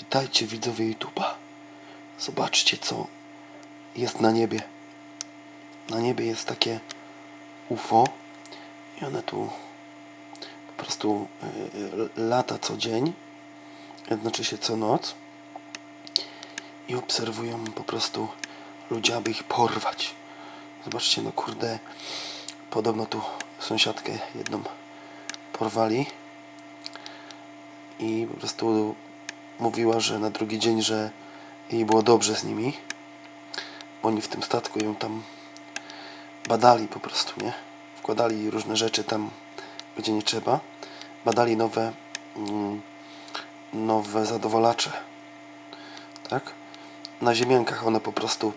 Witajcie widzowie YouTube'a. Zobaczcie co jest na niebie. Na niebie jest takie UFO i one tu po prostu y, y, lata co dzień, znaczy się co noc i obserwują po prostu ludzie, aby ich porwać. Zobaczcie, no kurde, podobno tu sąsiadkę jedną porwali i po prostu mówiła, że na drugi dzień, że jej było dobrze z nimi. Oni w tym statku ją tam badali po prostu, nie? Wkładali różne rzeczy tam, gdzie nie trzeba. Badali nowe, mm, nowe zadowalacze. Tak? Na ziemiankach one po prostu,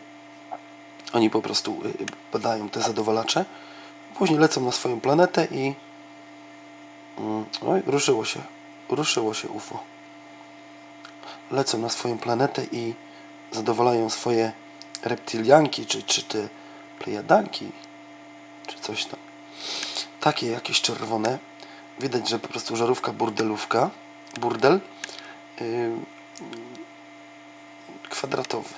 oni po prostu y, y, badają te zadowalacze. Później lecą na swoją planetę i Mm, Oj, ruszyło się. Ruszyło się UFO. Lecą na swoją planetę i zadowalają swoje reptilianki, czy, czy te plejadanki, czy coś tam. Takie jakieś czerwone. Widać, że po prostu żarówka burdelówka. Burdel. Yy, kwadratowy.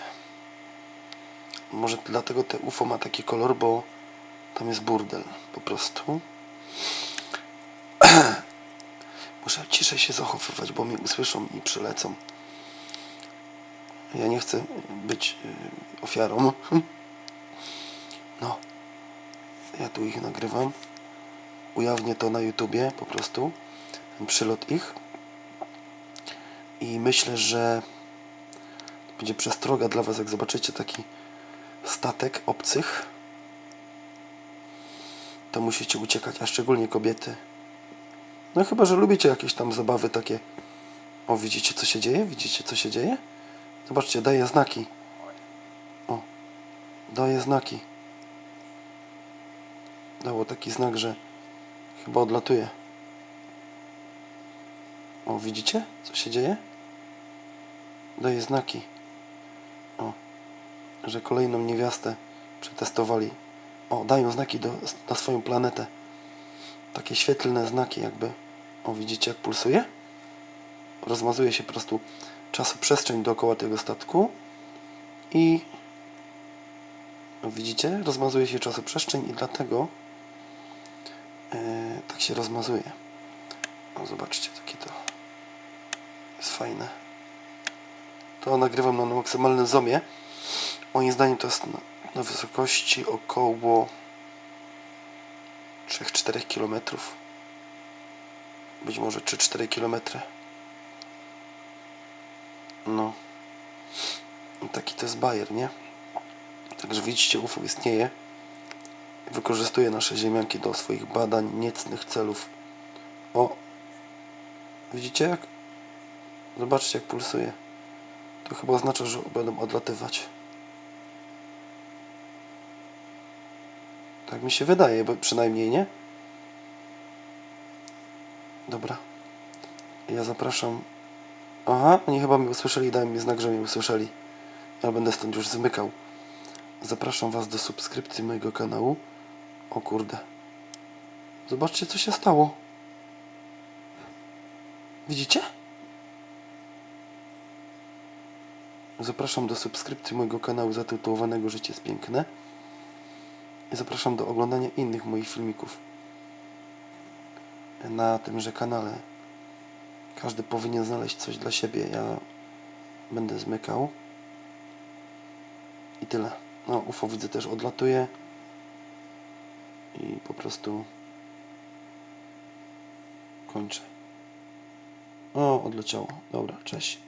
Może dlatego te UFO ma taki kolor, bo tam jest burdel po prostu. Muszę ciszej się zachowywać, bo mnie usłyszą i przylecą. Ja nie chcę być y, ofiarą. No. Ja tu ich nagrywam. Ujawnię to na YouTubie po prostu. Ten przylot ich. I myślę, że będzie przestroga dla Was, jak zobaczycie taki statek obcych. To musicie uciekać, a szczególnie kobiety. No chyba, że lubicie jakieś tam zabawy takie. O, widzicie co się dzieje? Widzicie co się dzieje? Zobaczcie, daje znaki. O, daje znaki. Dało taki znak, że chyba odlatuje. O, widzicie co się dzieje? Daje znaki. O, że kolejną niewiastę przetestowali. O, dają znaki do, na swoją planetę takie świetlne znaki jakby. O, widzicie jak pulsuje? Rozmazuje się po prostu czasoprzestrzeń dookoła tego statku i o, widzicie? Rozmazuje się czasoprzestrzeń i dlatego e, tak się rozmazuje. O, zobaczcie, takie to jest fajne. To nagrywam na maksymalnym zoomie. Moim zdaniem to jest na, na wysokości około 3-4 km. Być może 3-4 km. No. Taki to jest bajer, nie? Także widzicie, UFO istnieje. Wykorzystuje nasze ziemianki do swoich badań, niecnych celów. O! Widzicie jak? Zobaczcie jak pulsuje. To chyba oznacza, że będą odlatywać. Tak mi się wydaje, bo przynajmniej nie. Dobra. Ja zapraszam. Aha, oni chyba mnie usłyszeli, dałem mi znak, że mnie usłyszeli. Ja będę stąd już zmykał. Zapraszam Was do subskrypcji mojego kanału. O kurde. Zobaczcie, co się stało. Widzicie? Zapraszam do subskrypcji mojego kanału zatytułowanego Życie jest piękne. I zapraszam do oglądania innych moich filmików na tymże kanale. Każdy powinien znaleźć coś dla siebie. Ja będę zmykał. I tyle. No, UFO widzę też odlatuje. I po prostu kończę. O, odleciało. Dobra, cześć.